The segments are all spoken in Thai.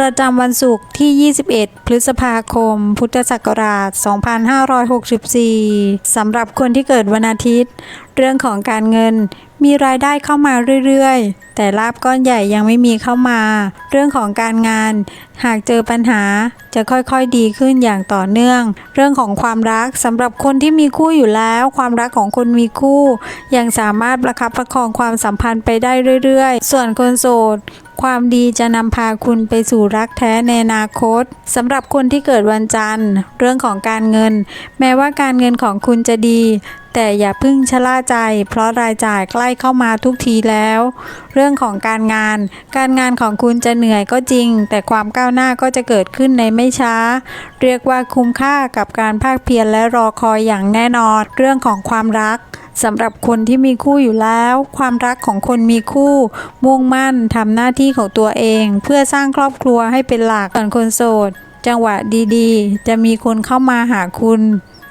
ประจำวันศุกร์ที่ 21 พฤษภาคม พุทธศักราช 2564 สำหรับคนที่เกิดวันอาทิตย์ เรื่องของการเงินมีรายได้เข้ามาเรื่อยๆ แต่ลาบก้อนใหญ่ยังไม่มีเข้ามา เรื่องของการงาน หากเจอปัญหาจะค่อยๆดีขึ้นอย่างต่อเนื่อง เรื่องของความรักสำหรับคนที่มีคู่อยู่แล้ว ความรักของคนมีคู่ ยังสามารถประคับประคองความสัมพันธ์ไปได้เรื่อยๆ ส่วนคนโสด ความดีจะนำพาคุณไปสู่รักแท้ในอนาคตสำหรับคนที่เกิดวันจันทร์ เรื่องของการเงิน แม้ว่าการเงินของคุณจะดี แต่อย่าพึ่งชะล่าใจ เพราะรายจ่ายใกล้เข้ามาทุกทีแล้ว เรื่องของการงาน การงานของคุณจะเหนื่อยก็จริง แต่ความก้าวหน้าก็จะเกิดขึ้นในไม่ช้า เรียกว่าคุ้มค่ากับการภาคเพียรและรอคอยอย่างแน่นอน เรื่องของความรัก สำหรับคนที่มีคู่อยู่แล้ว ความรักของคนมีคู่ มุ่งมั่นทำหน้าที่ของตัวเอง เพื่อสร้างครอบครัวให้เป็นหลักส่วนคนโสด จังหวะดีๆ จะมีคนเข้ามาหาคุณ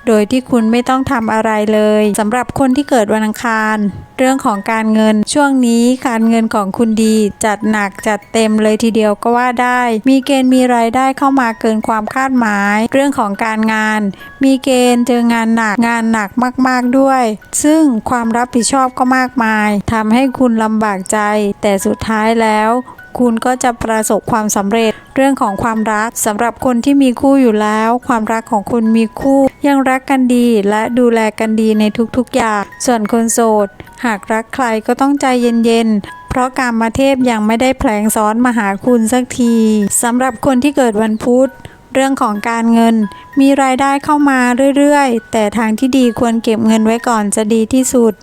โดยที่คุณไม่ต้องทำอะไรเลยสำหรับคนที่เกิดวันอังคาร เรื่องของการเงินช่วงนี้การเงินของคุณดี จัดหนักจัดเต็มเลยทีเดียวก็ว่าได้ มีเกณฑ์มีรายได้เข้ามาเกินความคาดหมาย เรื่องของการงาน มีเกณฑ์เจองานหนักงานหนักมาก ๆด้วย ซึ่งความรับผิดชอบก็มากมายทำให้คุณลำบากใจ แต่สุดท้ายแล้วคุณก็จะประสบความสำเร็จเรื่องของความรักสำหรับคนที่มีคู่อยู่แล้ว ความรักของคุณมีคู่ ยังรักกันดีและดูแลกันดีในทุกๆอย่าง ส่วนคนโสด หากรักใครก็ต้องใจเย็นๆ เพราะการมาเทพยังไม่ได้แผลงซ้อนมาหาคุณสักทีสำหรับคนที่เกิดวันพุธเรื่องของการเงิน มีรายได้เข้ามาเรื่อยๆ แต่ทางที่ดีควรเก็บเงินไว้ก่อนจะดีที่สุด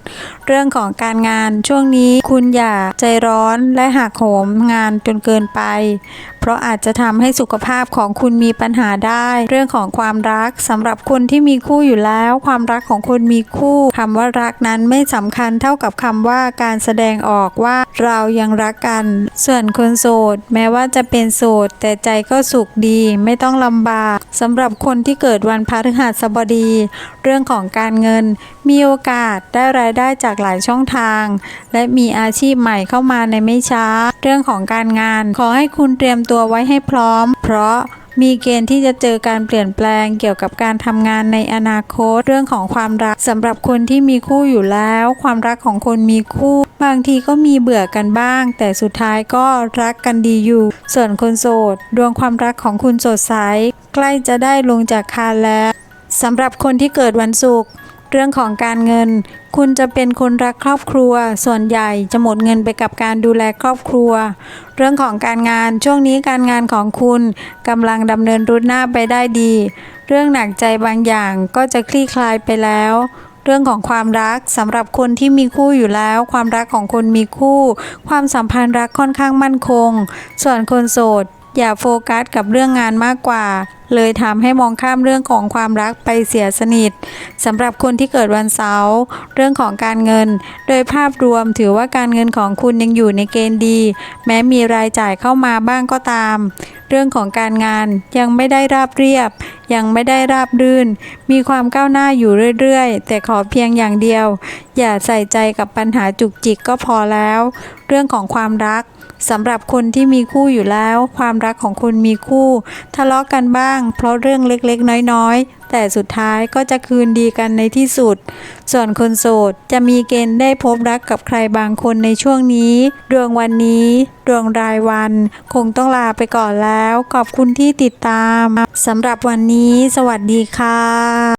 เรื่องของการงานช่วงนี้คุณอย่าใจร้อนและหักโหมงานจนเกินไปเพราะอาจจะทำให้สุขภาพของคุณมีปัญหาได้ เรื่องของความรักสำหรับคนที่มีคู่อยู่แล้ว ความรักของคนมีคู่คำว่ารักนั้นไม่สำคัญเท่ากับคำว่าการแสดงออกว่าเรายังรักกัน ส่วนคนโสด แม้ว่าจะเป็นโสด แต่ใจก็สุขดีไม่ต้องลำบากสำหรับคนที่เกิดวันพฤหัสบดี เรื่องของการเงิน มีโอกาสได้รายได้จากหลายช่องทาง และมีอาชีพใหม่เข้ามาในไม่ช้า เรื่องของการงาน ขอให้คุณเตรียมตัวไว้ให้พร้อม เพราะมีเกณฑ์ที่จะเจอการเปลี่ยนแปลงเกี่ยวกับการทำงานในอนาคต เรื่องของความรักสำหรับคนที่มีคู่อยู่แล้ว ความรักของคนมีคู่ บางทีก็มีเบื่อกันบ้าง แต่สุดท้ายก็รักกันดีอยู่ ส่วนคนโสด ดวงความรักของคุณสดใส ใกล้จะได้ลงจากคานแล้วสำหรับคนที่เกิดวันศุกร์ เรื่องของการเงิน คุณจะเป็นคนรักครอบครัว ส่วนใหญ่จะหมดเงินไปกับการดูแลครอบครัว เรื่องของการงานช่วงนี้การงานของคุณกำลังดำเนินรุดหน้าไปได้ดี เรื่องหนักใจบางอย่างก็จะคลี่คลายไปแล้ว เรื่องของความรักสำหรับคนที่มีคู่อยู่แล้ว ความรักของคนมีคู่ ความสัมพันธ์รักค่อนข้างมั่นคง ส่วนคนโสดอย่าโฟกัสกับเรื่องงานมากกว่า เลยทำให้มองข้ามเรื่องของความรักไปเสียสนิทสำหรับคนที่เกิดวันเสาร์เรื่องของการเงิน โดยภาพรวมถือว่าการเงินของคุณยังอยู่ในเกณฑ์ดี แม้มีรายจ่ายเข้ามาบ้างก็ตาม เรื่องของการงานยังไม่ได้ราบเรียบ ยังไม่ได้ราบรื่น มีความก้าวหน้าอยู่เรื่อยๆ แต่ขอเพียงอย่างเดียว อย่าใส่ใจกับปัญหาจุกจิกก็พอแล้ว เรื่องของความรักสำหรับคนที่มีคู่อยู่แล้ว ความรักของคุณมีคู่ ทะเลาะกันบ้างเพราะเรื่องเล็กๆ น้อยๆ แต่สุดท้ายก็จะคืนดีกันในที่สุด ส่วนคนโสดจะมีเกณฑ์ได้พบรักกับใครบางคนในช่วงนี้ ดวงวันนี้ ดวงรายวัน คงต้องลาไปก่อนแล้ว ขอบคุณที่ติดตามสำหรับวันนี้ สวัสดีค่ะ